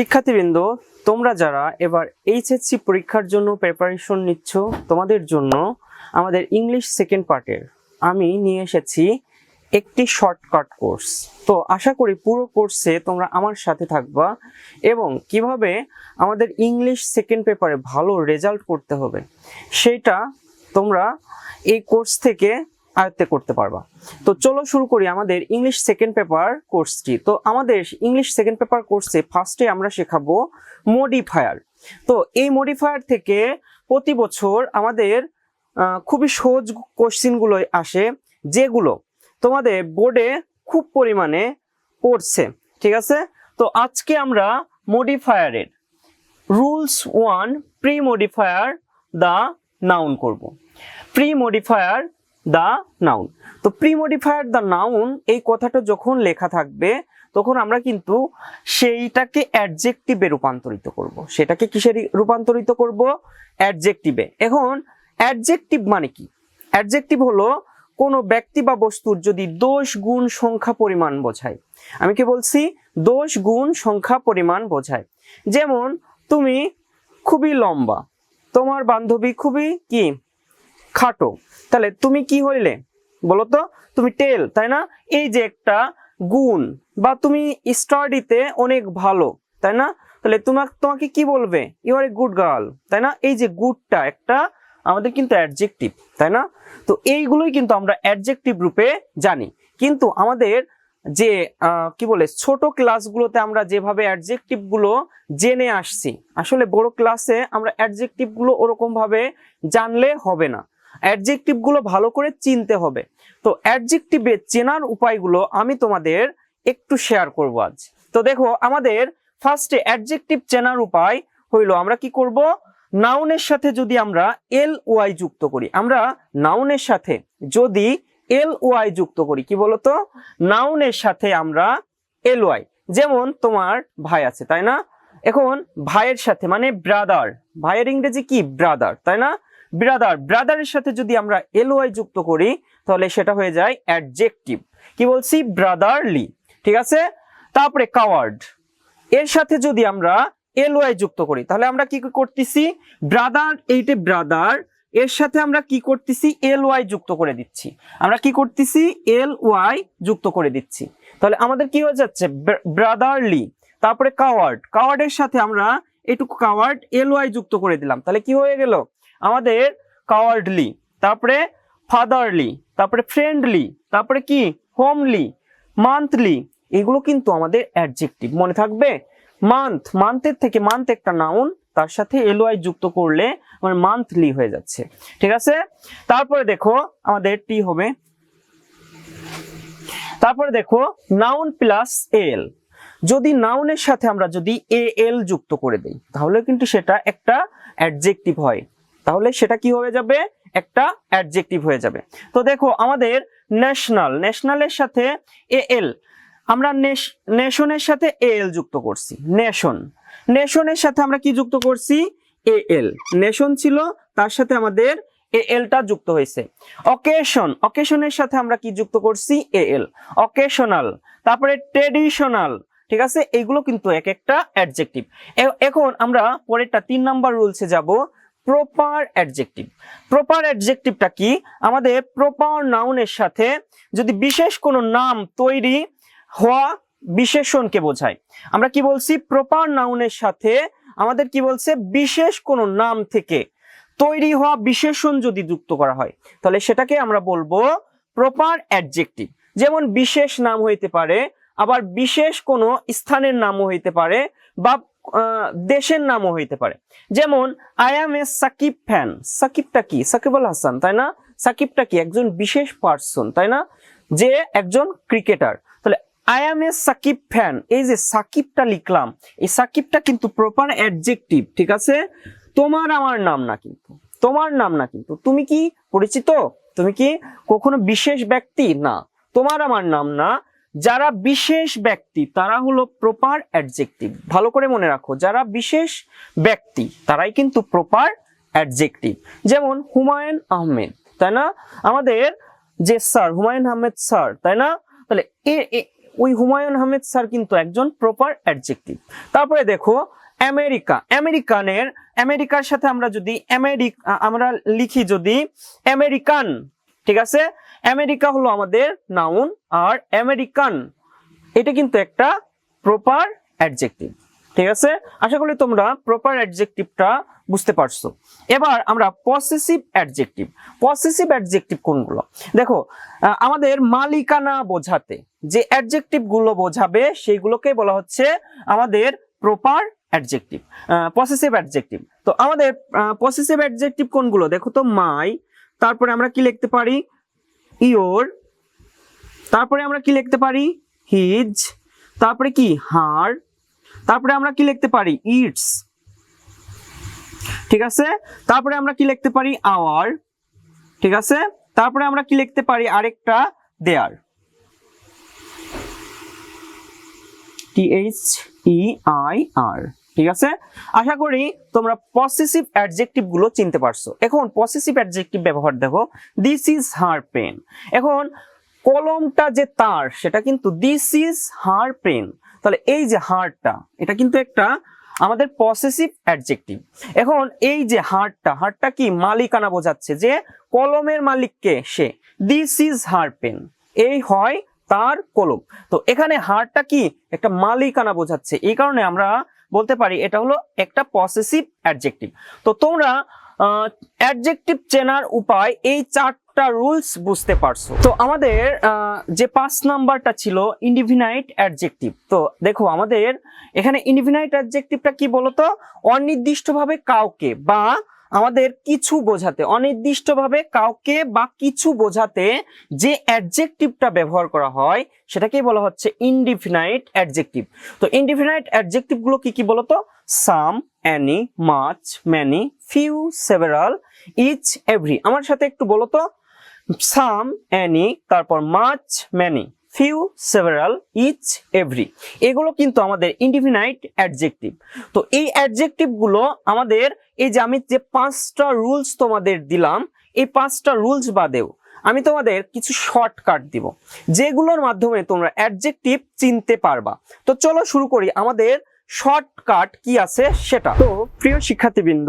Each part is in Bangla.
শিক্ষার্থীবৃন্দ, তোমরা যারা এবার এইচএসসি পরীক্ষার জন্য প্রিপারেশন নিচ্ছ, তোমাদের জন্য আমাদের ইংলিশ সেকেন্ড পার্টের আমি নিয়ে এসেছি একটি শর্টকাট কোর্স তো আশা করি পুরো কোর্সে তোমরা আমার সাথে থাকবা এবং কীভাবে আমাদের ইংলিশ সেকেন্ড পেপারে ভালো রেজাল্ট করতে হবে, সেটা তোমরা এই কোর্স থেকে আয়ত্তে করতে পারবা। তো চলো শুরু করি আমাদের ইংলিশ সেকেন্ড পেপার কোর্সটি তো আমাদের ইংলিশ সেকেন্ড পেপার কোর্সে ফার্স্টে আমরা শেখাবো মডিফায়ার তো এই মডিফায়ার থেকে প্রতি বছর আমাদের খুবই সহজ কোশ্চিনগুলো আসে, যেগুলো তোমাদের বোর্ডে খুব পরিমাণে পড়ছে, ঠিক আছে? তো আজকে আমরা মডিফায়ারের rules one pre modifier the noun করব। Pre modifier the noun. তো প্রি মডিফায়ার দ্য নাউন, এই কথাটা যখন লেখা থাকবে, তখন আমরা কিন্তু সেইটাকে অ্যাডজেক্টিভে রূপান্তরিত করব। সেটাকে কিসে রূপান্তরিত করব? অ্যাডজেক্টিভে। এখন, অ্যাডজেক্টিভ মানে কি? অ্যাডজেক্টিভ হলো কোনো ব্যক্তি বা বস্তুর যদি দোষ গুণ সংখ্যা পরিমাণ বোঝায়। আমি কি বলছি? দোষ গুণ সংখ্যা পরিমাণ বোঝায়। যেমন, তুমি খুবই লম্বা, তোমার বান্ধবী খুবই কি? খাটো। তাহলে তুমি কি হইলে? বলো তো তুমি টেল তাই না? এই যে একটা গুণ, বা তুমি স্টাডিতে অনেক ভালো, তাই না? তাহলে তোমার তোমাকে কি বলবে? You are a good girl তাই না? এই যে গুডটা একটা আমাদের কিন্তু অ্যাডজেক্টিভ তাই না? তো এইগুলোই কিন্তু আমরা অ্যাডজেক্টিভ রূপে জানি। কিন্তু আমাদের যে কি বলে, ছোট ক্লাসগুলোতে আমরা যেভাবে অ্যাডজেক্টিভগুলো জেনে আসছি, আসলে বড় ক্লাসে আমরা অ্যাডজেক্টিভগুলো ওরকম ভাবে জানলে হবে না। অ্যাডজেক্টিভগুলো ভালো করে চিনতে হবে। তো অ্যাডজেক্টিভে চেনার উপায়গুলো আমি তোমাদের একটু শেয়ার করব আজ। তো দেখো, আমাদের ফার্স্টে অ্যাডজেক্টিভ চেনার উপায় হইল আমরা কি করব? নাউনের সাথে যদি আমরা এল ওয়াই যুক্ত করি, আমরা নাউনের সাথে যদি এল ওয়াই যুক্ত করি, কি বলতো? নাউনের সাথে আমরা এল ওয়াই যেমন তোমার ভাই আছে, তাই না? এখন ভাইয়ের সাথে মানে ব্রাদার ভাইয়ের ইংরেজি কি? ব্রাদার তাই না? ব্রাদার ব্রাদারের সাথে যদি আমরা এল ওয়াই যুক্ত করি, তাহলে সেটা হয়ে যায় অ্যাডজেক্টিভ কি বলছি? ব্রাদারলি ঠিক আছে? তারপরে কাওয়ার্ড এর সাথে যদি আমরা এল ওয়াই যুক্ত করি, তাহলে আমরা কি করতেছি? ব্রাদার এইটে ব্রাদার এর সাথে আমরা কি করতেছি? এল ওয়াই যুক্ত করে দিচ্ছি। আমরা কি করতেছি? এল ওয়াই যুক্ত করে দিচ্ছি। তাহলে আমাদের কি হয়ে যাচ্ছে? ব্রাদারলি তারপরে কাওয়ার্ড কাওয়ার্ডের সাথে আমরা এটুকু কাওয়ার্ড এল ওয়াই যুক্ত করে দিলাম। তাহলে কি হয়ে গেল? আমাদের কাওয়ার্ডলি তারপরে ফাদারলি তারপরে ফ্রেন্ডলি তারপরে কি? হোমলি মান্থলি এগুলো কিন্তু আমাদের অ্যাডজেক্টিভ মনে থাকবে? মান্থ মান্থের থেকে মান্থ একটা নাউন তার সাথে এলওয়াই যুক্ত করলে আমার মান্থলি হয়ে যাচ্ছে। ঠিক আছে? তারপরে দেখো, আমাদের টি হবে। তারপরে দেখো নাউন প্লাস এল যদি নাউনের সাথে আমরা যদি এ এল যুক্ত করে দেই, তাহলে কিন্তু সেটা একটা অ্যাডজেক্টিভ হয়। তাহলে সেটা কি হয়ে যাবে? একটা অ্যাডজেক্টিভ হয়ে যাবে। তো দেখো আমাদের ন্যাশনাল ন্যাশনালের সাথে এ এল আমরা নেশনের সাথে এ এল যুক্ত করছি। নেশন নেশনের সাথে আমরা কি যুক্ত করছি? এ এল নেশন ছিল, তার সাথে আমাদের এ এলটা যুক্ত হয়েছে। অকেশন অকেশনের সাথে আমরা কি যুক্ত করছি? এ এল অকেশনাল তারপরে ট্রেডিশনাল ঠিক আছে? এইগুলো কিন্তু এক একটা অ্যাডজেক্টিভ এখন আমরা পরেরটা তিন নাম্বার রুলসে যাব। প্রপার অ্যাডজেক্টিভ প্রপার অ্যাডজেক্টিভটা কি? আমাদের প্রপার নাউনের সাথে যদি বিশেষ কোনো নাম তৈরি হওয়া বিশেষণকে বোঝায়। আমরা কি বলছি? প্রপার নাউনের সাথে আমাদের কি বলছে? বিশেষ কোনো নাম থেকে তৈরি হওয়া বিশেষণ যদি যুক্ত করা হয়, তাহলে সেটাকে আমরা বলব প্রপার অ্যাডজেক্টিভ যেমন বিশেষ নাম হইতে পারে, আবার বিশেষ কোনো স্থানের নামও হইতে পারে, বা দেশের নামও হইতে পারে। যেমন I am a Sakib fan সাকিবটা কি? সাকিব আল হাসান তাই না? সাকিবটা কি? একজন বিশেষ পার্সন তাই না? যে একজন ক্রিকেটার তাহলে I am a Sakib fan এই যে সাকিবটা লিখলাম, এই সাকিবটা কিন্তু প্রপার অ্যাডজেক্টিভ ঠিক আছে? তোমার আমার নাম না কিন্তু। তোমার নাম না কিন্তু। তুমি কি পরিচিত? তুমি কি কখনো বিশেষ ব্যক্তি? না। তোমার আমার নাম না। যারা বিশেষ ব্যক্তি, তারা হলো প্রপার অ্যাডজেক্টিভ ভালো করে মনে রাখো, যারা বিশেষ ব্যক্তি, তারাই কিন্তু প্রপার অ্যাডজেক্টিভ যেমন হুমায়ুন আহমেদ, তাই না? আমাদের যে স্যার, হুমায়ুন আহমেদ স্যার, তাই না? তাহলে এ ওই হুমায়ুন আহমেদ স্যার কিন্তু একজন প্রপার অ্যাডজেক্টিভ তারপরে দেখো, আমেরিকা। আমেরিকানের, আমেরিকার সাথে আমরা যদি, আমেরিক আমরা লিখি যদি, আমেরিকান, ঠিক আছে? আমেরিকা হলো আমাদের নাউন আর আমেরিকান এটা কিন্তু একটা প্রপার অ্যাডজেক্টিভ ঠিক আছে? আশা করি তোমরা প্রপার অ্যাডজেক্টিভটা বুঝতে পারছ। এবার আমরা পসেসিভ অ্যাডজেক্টিভ পসেসিভ অ্যাডজেক্টিভ কোনগুলো? দেখো আমাদের মালিকানা বোঝাতে, যে অ্যাডজেক্টিভগুলো বোঝাবে, সেইগুলোকে বলা হচ্ছে আমাদের প্রপার অ্যাডজেক্টিভ পসেসিভ অ্যাডজেক্টিভ তো আমাদের পসেসিভ অ্যাডজেক্টিভ কোনগুলো? দেখো তো মাই তারপরে আমরা কি লিখতে পারি? ইওর তারপরে আমরা কি লিখতে পারি? হিজ। তারপরে কি? হার। তারপরে আমরা কি লিখতে পারি? ইটস। ঠিক আছে? তারপরে আমরা কি লিখতে পারি? আওয়ার। ঠিক আছে? তারপরে আমরা কি লিখতে পারি? আরেকটা দেয়ার। টি এইচ ই আই আর। ঠিক আছে? আশা করি তোমরা পসেসিভ অ্যাডজেক্টিভগুলো চিনতে পারছ। এখন পসেসিভ অ্যাডজেক্টিভ ব্যবহার দেখো। দিস ইজ হার পেন এখন কলমটা যে তার, সেটা কিন্তু দিস ইজ হার পেন তাহলে এই যে হারটা এটা কিন্তু একটা আমাদের পসেসিভ অ্যাডজেক্টিভ এখন এই যে হারটা হারটা কি? মালিকানা বোঝাচ্ছে যে কলমের মালিককে সে। দিস ইজ হার পেন এই হয় তার কলম। তো এখানে হারটা কি? একটা মালিকানা বোঝাচ্ছে। এই কারণে আমরা বলতে পারি, এটা হলো একটা পসেসিভ অ্যাডজেক্টিভ তো তোমরা অ্যাডজেক্টিভ চেনার উপায় এই চারটা রুলস বুঝতে পারছ। তো আমাদের যে পাঁচ নাম্বারটা ছিল ইন্ডিভিনাইট অ্যাডজেক্টিভ তো দেখো আমাদের এখানে ইন্ডিভিনাইট অ্যাডজেক্টিভটা কি বলতো? অনির্দিষ্টভাবে কাউকে বা আমাদের কিছু বোঝাতে, অনির্দিষ্টভাবে কাউকে বা কিছু বোঝাতে যে অ্যাডজেক্টিভটা ব্যবহার করা হয়, সেটাকেই বলা হচ্ছে ইনডিফিনাইট অ্যাডজেক্টিভ তো ইনডিফিনাইট অ্যাডজেক্টিভগুলো কি কি বলতো? Some any much many few several each every আমার সাথে একটু বলো তো সাম অ্যানি তারপর much many few several each every এগুলো কিন্তু আমাদের ইন্ডিফিনাইট অ্যাডজেক্টিভ তো এই অ্যাডজেক্টিভগুলো আমাদের এই যে আমি যে পাঁচটা রুলস তোমাদের দিলাম, এই পাঁচটা রুলস বাদেও আমি তোমাদের কিছু শর্টকাট দিব। যেগুলোর মাধ্যমে তোমরা অ্যাডজেক্টিভ চিনতে পারবা। তো চলো শুরু করি আমাদের শর্টকাট কি আছে সেটা? তো প্রিয় শিক্ষার্থীবৃন্দ,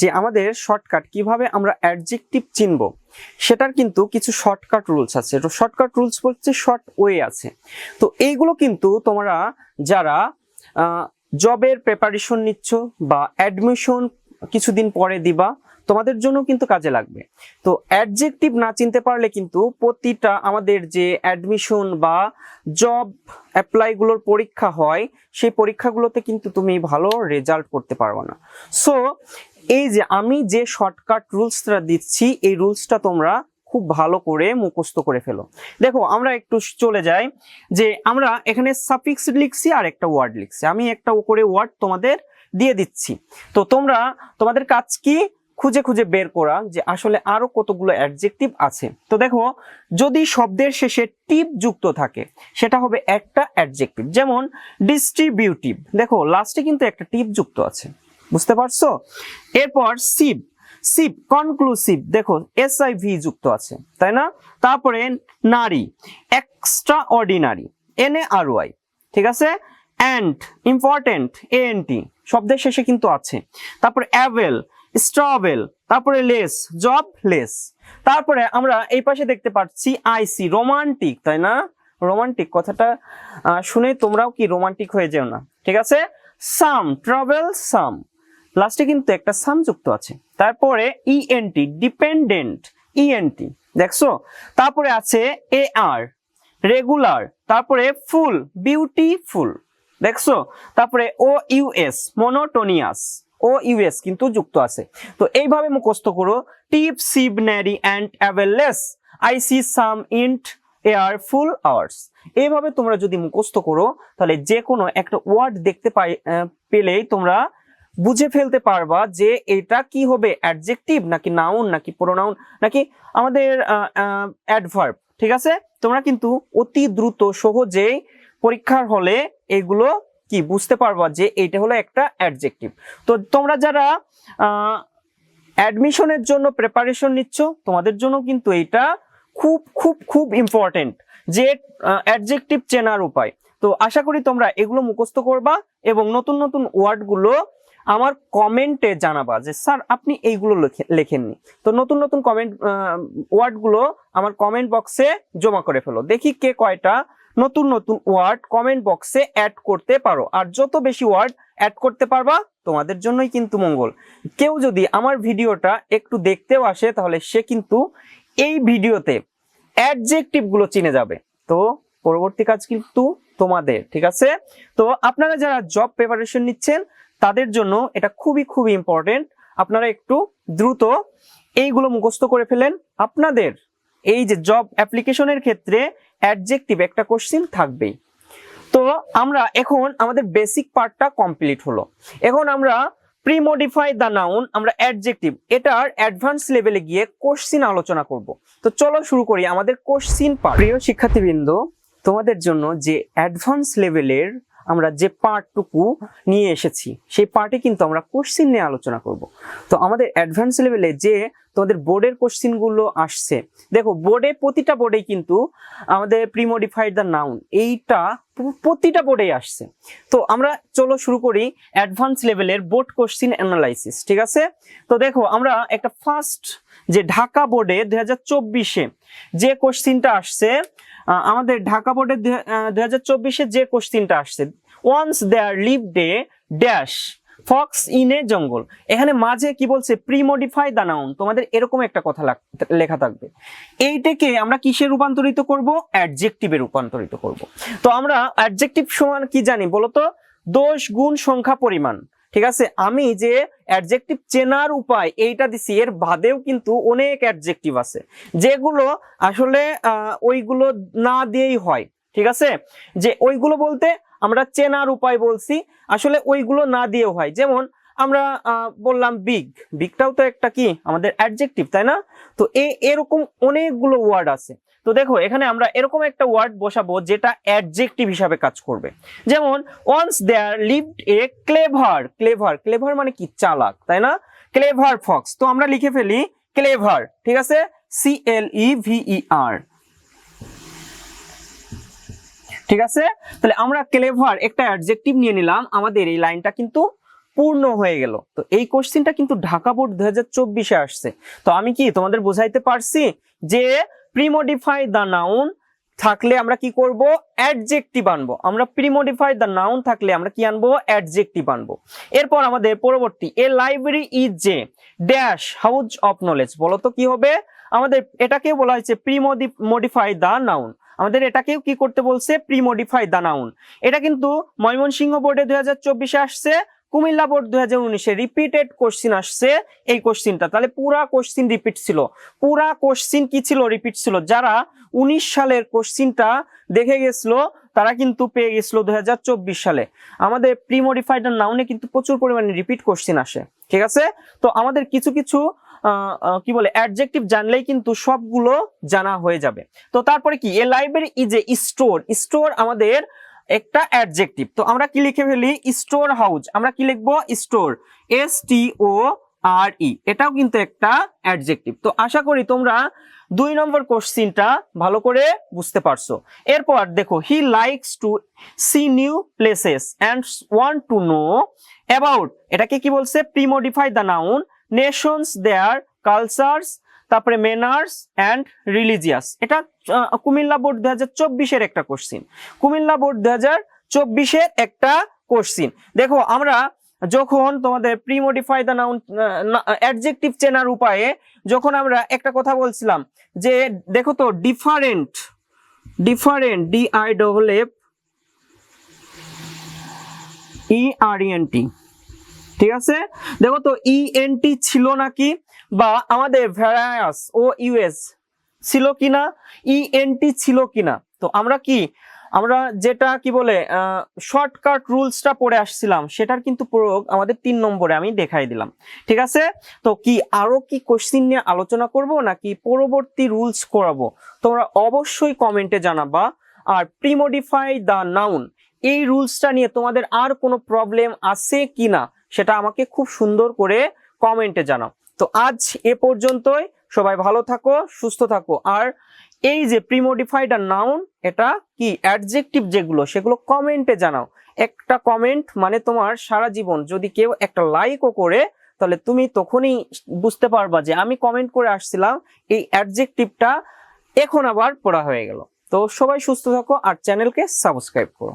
যে আমাদের শর্টকাট কীভাবে আমরা অ্যাডজেক্টিভ চিনব, সেটার কিন্তু কিছু শর্টকাট রুলস আছে। শর্টকাট রুলস বলতে শর্ট ওয়ে আছে। তো এইগুলো কিন্তু তোমরা যারা জবের প্রিপারেশন নিচ্ছ বা অ্যাডমিশন কিছুদিন পরে দিবা, তোমাদের জন্য কিন্তু কাজে লাগবে। তো অ্যাডজেক্টিভ না চিনতে পারলে কিন্তু প্রতিটা আমাদের যে অ্যাডমিশন বা জব অ্যাপ্লাইগুলোর পরীক্ষা হয়, সেই পরীক্ষাগুলোতে কিন্তু তুমি ভালো রেজাল্ট করতে পারবে না। সো এই যে আমি যে শর্টকাট রুলসটা দিচ্ছি, এই রুলসটা তোমরা খুব ভালো করে মুখস্থ করে ফেলো। দেখো, আমরা একটু চলে যাই যে আমরা এখানে সাফিক্স লিখছি আর একটা ওয়ার্ড লিখছি। আমি একটা করে ওয়ার্ড তোমাদের দিয়ে দিচ্ছি। তো তোমরা, তোমাদের কাজ কি? খুঁজে খুঁজে বের করা যে আসলে আরও কতগুলো অ্যাডজেক্টিভ আছে। তো দেখো, যদি শব্দের শেষে টিপ যুক্ত থাকে, সেটা হবে একটা অ্যাডজেক্টিভ যেমন ডিস্ট্রিবিউটিভ দেখো লাস্টে কিন্তু একটা টিপ যুক্ত আছে, বুঝতে পারছ? এরপর সিপ সিপ কনক্লুসিভ দেখো এস আই ভি যুক্ত আছে, তাই না? তারপরে নারী extraordinary N A R Y ঠিক আছে? And important A N T শব্দের শেষে কিন্তু আছে। তারপর অ্যাভেল স্ট্রবেল তারপরে লেস জব লেস তারপরে আমরা এই পাশে দেখতে পাচ্ছি আইসি রোমান্টিক তাই না? রোমান্টিক কথাটা শুনে তোমরাও কি রোমান্টিক হয়ে যেও না। ঠিক আছে? সাম ট্রাভেল সাম লাস্টে কিন্তু একটা সাম যুক্ত আছে। তারপরে ইএনটি ডিপেন্ডেন্ট ইএনটি দেখছ? তারপরে আছে এ আর রেগুলার তারপরে ফুল বিউটিফুল দেখছ? তারপরে ও ইউএস মনোটোনিয়াস ও ইউএস কিন্তু যুক্ত আছে। তো এইভাবে মুখস্থ করো। Tip sive nary and অ্যাভেলেস I C some ent air full hours এইভাবে তোমরা যদি মুখস্থ করো, তাহলে যে কোনো একটা ওয়ার্ড দেখতে পাই পেলেই তোমরা বুঝে ফেলতে পারবা যে এটা কি হবে অ্যাডজেক্টিভ নাকি নাউন নাকি প্রোনাউন নাকি আমাদের অ্যাডভার্ব ঠিক আছে? তোমরা কিন্তু অতি দ্রুত, সহজেই পরীক্ষার হলে এগুলো কি? বুঝতে পারবা যে এইটা হলো একটা অ্যাডজেক্টিভ তো তোমরা যারা অ্যাডমিশনের জন্য প্রিপারেশন নিচ্ছ, তোমাদের জন্য কিন্তু এটা খুব খুব খুব ইম্পর্টেন্ট যে অ্যাডজেক্টিভ চেনার উপায়। তো আশা করি তোমরা এগুলো মুখস্থ করবা এবং নতুন নতুন ওয়ার্ডগুলো আমার কমেন্টে জানাবা যে, স্যার, আপনি এইগুলো লেখে- লেখেননি। তো নতুন নতুন কমেন্ট ওয়ার্ডগুলো আমার কমেন্ট বক্সে জমা করে ফেলো। দেখি কে কয়টা নতুন নতুন ওয়ার্ড কমেন্ট বক্সে অ্যাড করতে পারো। আর যত বেশি ওয়ার্ড অ্যাড করতে পারবা, তোমাদের জন্যই কিন্তু মঙ্গল। কেউ যদি আমার ভিডিওটা একটু দেখতেও আসে, তাহলে সে কিন্তু এই ভিডিওতে অ্যাডজেক্টিভগুলো চিনে যাবে। তো পরবর্তী কাজ কিন্তু তোমাদের, ঠিক আছে? তো আপনারা যারা জব প্রিপারেশন নিচ্ছেন, তাদের জন্য এটা খুবই খুবই ইম্পর্টেন্ট আপনারা একটু দ্রুত এইগুলো মুখস্থ করে ফেলেন। আপনাদের এই যে জব অ্যাপ্লিকেশনের ক্ষেত্রে অ্যাডজেক্টিভ একটা কোশ্চিন থাকবেই। তো আমরা এখন আমাদের বেসিক পার্টটা কমপ্লিট হলো। এখন আমরা প্রি মডিফাই দ্য নাউন আমরা অ্যাডজেক্টিভ এটার অ্যাডভান্স লেভেলে গিয়ে কোশ্চিন আলোচনা করব। তো চলো শুরু করি আমাদের কোশ্চিন পার্ট প্রিয় শিক্ষার্থীবৃন্দ, তোমাদের জন্য যে অ্যাডভান্স লেভেলের আমরা যে পার্টটুকু নিয়ে এসেছি, সেই পার্টে কিন্তু আমরা কোশ্চিন নিয়ে আলোচনা করব। তো আমাদের অ্যাডভান্স লেভেলে যে তোমাদের বোর্ডের কোশ্চিনগুলো আসছে। দেখো বোর্ডে প্রতিটা বোর্ডেই কিন্তু আমাদের প্রিমোডিফাইড দ্য নাউন এইটা প্রতিটা বোর্ডেই আসছে। তো আমরা চলো শুরু করি অ্যাডভান্স লেভেলের বোর্ড কোশ্চিন অ্যানালাইসিস ঠিক আছে? তো দেখো, আমরা একটা ফার্স্ট যে ঢাকা বোর্ডে দুই হাজার চব্বিশে যে কোশ্চিনটা আসছে আমাদের ঢাকা বোর্ডে দুই হাজার চব্বিশে যে কোশ্চিনটা আসছে once there live day dash fox in a jungle. এখানে মাঝে কি বলছে? Premodify the noun. তোমাদের এরকম একটা কথা লেখা থাকবে। এইটাকে আমরা কিসে রূপান্তরিত করব? অ্যাডজেক্টিভে রূপান্তরিত করব। তো আমরা অ্যাডজেক্টিভ সমান কি জানি বলতো? দোষ গুণ সংখ্যা পরিমাণ। ঠিক আছে? আমি যে অ্যাডজেক্টিভ চেনার উপায় এইটা দিছি, এর বাদেও কিন্তু অনেক অ্যাডজেক্টিভ আছে। যেগুলো আসলে ওইগুলো না দিয়েই হয়। ঠিক আছে? যে ওইগুলো বলতে আমরা চেনার উপায় বলছি, আসলে ওইগুলো না দিয়েও হয়। যেমন আমরা বললাম বিগ। বিগটাও তো একটা কি? আমাদের অ্যাডজেক্টিভ তাই না? তো এ, এরকম অনেকগুলো ওয়ার্ড আছে। তো দেখো, এখানে আমরা এরকম একটা ওয়ার্ড বসাবো যেটা অ্যাডজেক্টিভ হিসাবে কাজ করবে। যেমন once there lived a clever clever clever মানে কি? চালাক, তাই না? ক্লেভার ফক্স তো আমরা লিখে ফেলি ক্লেভার ঠিক আছে? সি এল ই ভিই আর ঠিক আছে? তাহলে আমরা ক্লেভার একটা অ্যাডজেক্টিভ নিয়ে নিলাম। আমাদের এই লাইনটা কিন্তু পূর্ণ হয়ে গেল। তো এই কোশ্চেনটা কিন্তু ঢাকা বোর্ড দু হাজার চব্বিশে আসছে। তো আমি কি তোমাদের বোঝাইতে পারছি যে প্রিমোডিফাই দ্য নাউন থাকলে আমরা কি করব? অ্যাডজেক্টিভ আনব। আমরা প্রিমোডিফাই দ্য নাউন থাকলে আমরা কি আনব? অ্যাডজেক্টিভ আনব। এরপর আমাদের পরবর্তী এ লাইব্রেরি ইজ যে ড্যাশ হাউজ অফ নলেজ বলো তো কি হবে? আমাদের এটাকেও বলা হয়েছে প্রিমোডি মডিফাই দ্য নাউন আমাদের এটাকেও কি করতে বলছে? প্রিমোডিফাই দ্য নাউন এটা কিন্তু ময়মনসিংহ বোর্ডে দুই হাজার চব্বিশে আসছে, কুমিল্লা বোর্ড দুই হাজার উনিশে রিপিটেড কোশ্চিন আসছে এই কোশ্চিনটা তাহলে পুরা কোশ্চিন রিপিট ছিল। পুরা কোশ্চিন কি ছিল? রিপিট ছিল। যারা উনিশ সালের কোশ্চিনটা দেখে গেছিল, তারা কিন্তু পেয়ে গেছিল দুই হাজার চব্বিশ সালে। আমাদের প্রিমোডিফাইড নাউনে কিন্তু প্রচুর পরিমাণে রিপিট কোশ্চিন আসে। ঠিক আছে? তো আমাদের কিছু কিছু কি বলে অ্যাডজেক্টিভ জানলেই কিন্তু সবগুলো জানা হয়ে যাবে। তো তারপরে কি, a library is a store store আমাদের একটা অ্যাডজেক্টিভ তো আমরা কি লিখে ফেলি? স্টোর হাউস আমরা কি লিখব? স্টোর এস টি ও আর ই এটাও কিন্তু একটা অ্যাডজেক্টিভ তো আশা করি তোমরা দুই নম্বর কোশ্চিনটা ভালো করে বুঝতে পারছ। এরপর দেখো he likes to see new places and want to know about এটাকে কি বলছে? Premodify the noun nations their cultures তারপরে মেনার্স অ্যান্ড রিলিজিয়াস এটা কুমিল্লা বোর্ড দু হাজার চব্বিশের একটা কোশ্চিন কুমিল্লা বোর্ড দু হাজার চব্বিশের একটা কোশ্চিন দেখো, আমরা যখন তোমাদের প্রিমোডিফাই দ্য নাউন অ্যাডজেক্টিভ চেনার উপায়ে যখন আমরা একটা কথা বলছিলাম যে, দেখো তো different different D I double F E R N T ঠিক আছে? দেখো তো ই এন টি ছিল নাকি? বা আমাদের ভ্যারায়াস ও ইউএস ছিল কিনা? ই এন টি ছিল কিনা? তো আমরা কি? আমরা যেটা কি বলে শর্টকাট রুলসটা পড়ে আসছিলাম, সেটার কিন্তু প্রয়োগ আমাদের তিন নম্বরে আমি দেখাই দিলাম। ঠিক আছে? তো কি আরও কি কোশ্চিন নিয়ে আলোচনা করব, নাকি পরবর্তী রুলস করাবো? তোমরা অবশ্যই কমেন্টে জানাবা। আর প্রিমোডিফাই দ্য নাউন এই রুলসটা নিয়ে তোমাদের আর কোনো প্রবলেম আছে কিনা? সেটা আমাকে খুব সুন্দর করে কমেন্টে জানাও। তো আজ এ পর্যন্তই, সবাই ভালো থাকো, সুস্থ থাকো। আর এই যে প্রিমোডিফাইড আর নাউন এটা কি অ্যাডজেক্টিভ যেগুলো, সেগুলো কমেন্টে জানাও। একটা কমেন্ট মানে তোমার সারা জীবন, যদি কেউ একটা লাইকও করে, তাহলে তুমি তখনই বুঝতে পারবা যে আমি কমেন্ট করে আসছিলাম, এই অ্যাডজেক্টিভটা এখন আবার পড়া হয়ে গেল। তো সবাই সুস্থ থাকো, আর চ্যানেলকে সাবস্ক্রাইব করো।